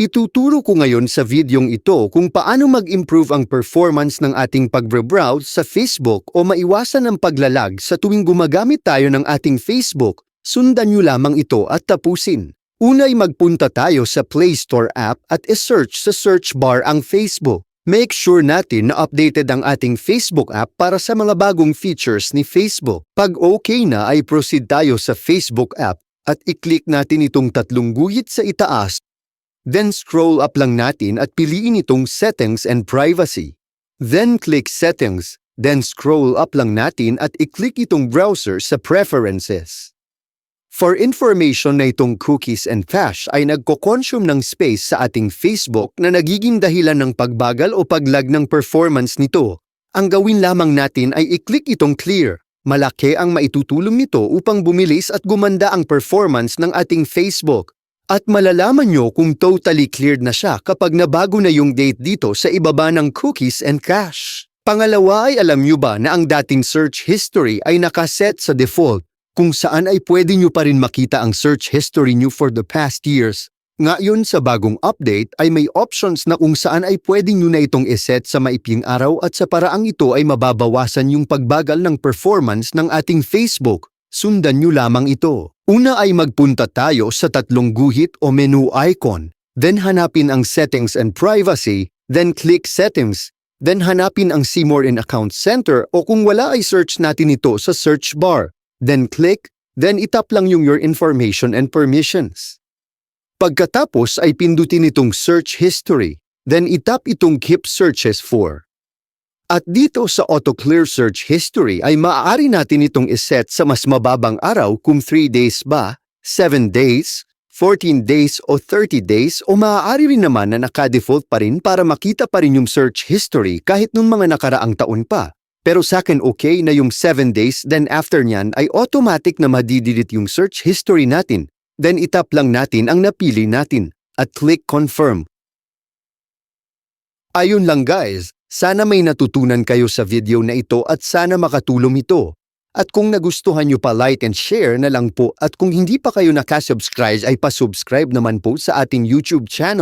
Ituturo ko ngayon sa videong ito kung paano mag-improve ang performance ng ating pagbre-browse sa Facebook o maiwasan ang paglalag sa tuwing gumagamit tayo ng ating Facebook. Sundan nyo lamang ito at tapusin. Unay magpunta tayo sa Play Store app at isearch sa search bar ang Facebook. Make sure natin na updated ang ating Facebook app para sa mga bagong features ni Facebook. Pag okay na ay proceed tayo sa Facebook app at i-click natin itong tatlong guhit sa itaas Then scroll up lang natin at piliin itong Settings and Privacy. Then click Settings, then scroll up lang natin at i-click itong Browser sa Preferences. For information na itong cookies and cache ay nagko-consume ng space sa ating Facebook na nagiging dahilan ng pagbagal o paglag ng performance nito. Ang gawin lamang natin ay i-click itong Clear. Malaki ang maitutulong nito upang bumilis at gumanda ang performance ng ating Facebook. At malalaman nyo kung totally cleared na siya kapag nabago na yung date dito sa ibaba ng cookies and cache. Pangalawa ay alam nyo ba na ang dating search history ay nakaset sa default kung saan ay pwede nyo pa rin makita ang search history nyo for the past years. Ngayon sa bagong update ay may options na kung saan ay pwede nyo na itong iset sa maiping araw at sa paraang ito ay mababawasan yung pagbagal ng performance ng ating Facebook. Sundan nyo lamang ito. Una ay magpunta tayo sa tatlong guhit o menu icon. Then hanapin ang Settings and Privacy. Then click Settings. Then hanapin ang See More in Account Center o kung wala ay search natin ito sa search bar. Then click. Then itap lang yung Your Information and Permissions. Pagkatapos ay pindutin itong Search History. Then itap itong Keep Searches For. At dito sa Auto Clear Search History ay maaari natin itong iset sa mas mababang araw kung 3 days ba, 7 days, 14 days o 30 days o maaari rin naman na naka-default pa rin para makita pa rin yung search history kahit nung mga nakaraang taon pa. Pero sa akin okay na yung 7 days then after nyan ay automatic na madidelete yung search history natin. Then itap lang natin ang napili natin at click confirm. Ayun lang guys, sana may natutunan kayo sa video na ito at sana makatulong ito. At kung nagustuhan nyo pa like and share na lang po at kung hindi pa kayo nakasubscribe ay pasubscribe naman po sa ating YouTube channel.